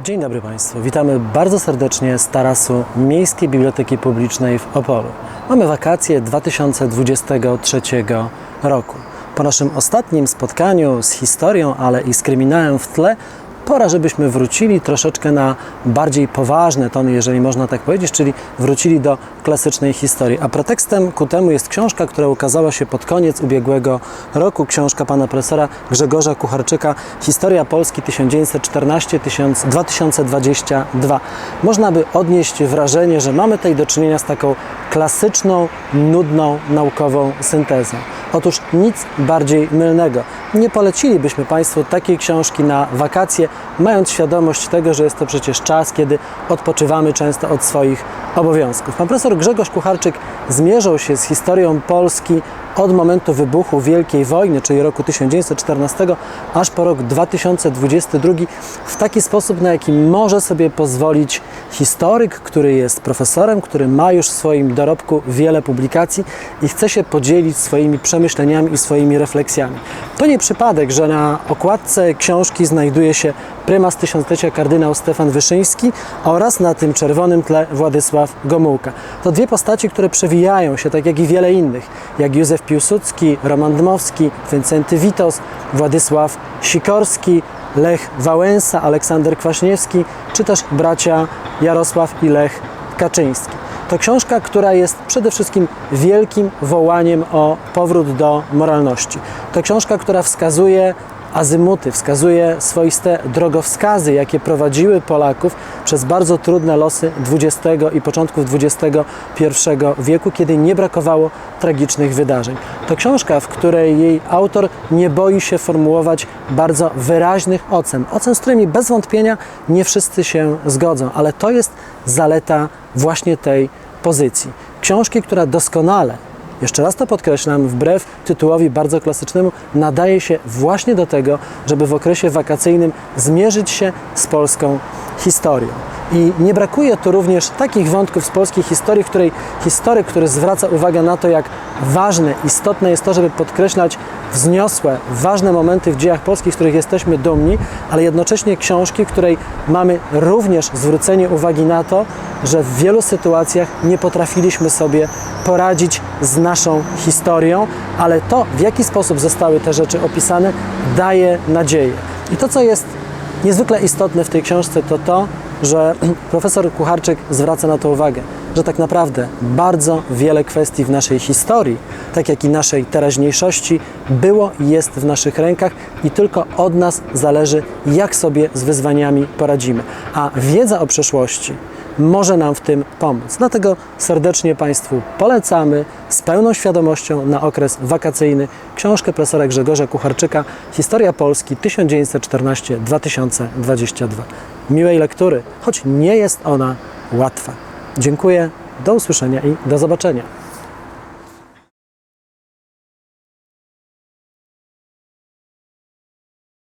Dzień dobry Państwu. Witamy bardzo serdecznie z tarasu Miejskiej Biblioteki Publicznej w Opolu. Mamy wakacje 2023 roku. Po naszym ostatnim spotkaniu z historią, ale i z kryminałem w tle, pora, żebyśmy wrócili troszeczkę na bardziej poważne tony, jeżeli można tak powiedzieć, czyli wrócili do klasycznej historii. A pretekstem ku temu jest książka, która ukazała się pod koniec ubiegłego roku, książka pana profesora Grzegorza Kucharczyka Historia Polski 1914-2022. Można by odnieść wrażenie, że mamy tutaj do czynienia z taką klasyczną, nudną, naukową syntezą. Otóż nic bardziej mylnego. Nie polecilibyśmy Państwu takiej książki na wakacje, mając świadomość tego, że jest to przecież czas, kiedy odpoczywamy często od swoich obowiązków. Pan profesor Grzegorz Kucharczyk zmierzał się z historią Polski od momentu wybuchu Wielkiej Wojny, czyli roku 1914, aż po rok 2022, w taki sposób, na jaki może sobie pozwolić historyk, który jest profesorem, który ma już w swoim dorobku wiele publikacji i chce się podzielić swoimi przemyśleniami i swoimi refleksjami. To nie przypadek, że na okładce książki znajduje się prymas tysiąclecia kardynał Stefan Wyszyński oraz na tym czerwonym tle Władysław Gomułka. To dwie postaci, które przewijają się, tak jak i wiele innych, jak Józef Piłsudski, Roman Dmowski, Wincenty Witos, Władysław Sikorski, Lech Wałęsa, Aleksander Kwaśniewski, czy też bracia Jarosław i Lech Kaczyński. To książka, która jest przede wszystkim wielkim wołaniem o powrót do moralności. To książka, która wskazuje azymuty, wskazuje swoiste drogowskazy, jakie prowadziły Polaków przez bardzo trudne losy XX i początków XXI wieku, kiedy nie brakowało tragicznych wydarzeń. To książka, w której jej autor nie boi się formułować bardzo wyraźnych ocen, ocen, z którymi bez wątpienia nie wszyscy się zgodzą, ale to jest zaleta właśnie tej pozycji. Książki, która doskonale jeszcze raz to podkreślam, wbrew tytułowi bardzo klasycznemu, nadaje się właśnie do tego, żeby w okresie wakacyjnym zmierzyć się z polską historią. I nie brakuje tu również takich wątków z polskiej historii, w której historyk, który zwraca uwagę na to, jak ważne, istotne jest to, żeby podkreślać wzniosłe, ważne momenty w dziejach polskich, z których jesteśmy dumni, ale jednocześnie książki, w której mamy również zwrócenie uwagi na to, że w wielu sytuacjach nie potrafiliśmy sobie poradzić z naszą historią, ale to, w jaki sposób zostały te rzeczy opisane, daje nadzieję. I to, co jest niezwykle istotne w tej książce, to to, że profesor Kucharczyk zwraca na to uwagę, że tak naprawdę bardzo wiele kwestii w naszej historii, tak jak i naszej teraźniejszości, było i jest w naszych rękach i tylko od nas zależy, jak sobie z wyzwaniami poradzimy. A wiedza o przeszłości może nam w tym pomóc. Dlatego serdecznie Państwu polecamy z pełną świadomością na okres wakacyjny książkę profesora Grzegorza Kucharczyka Historia Polski 1914-2022. Miłej lektury, choć nie jest ona łatwa. Dziękuję, do usłyszenia i do zobaczenia.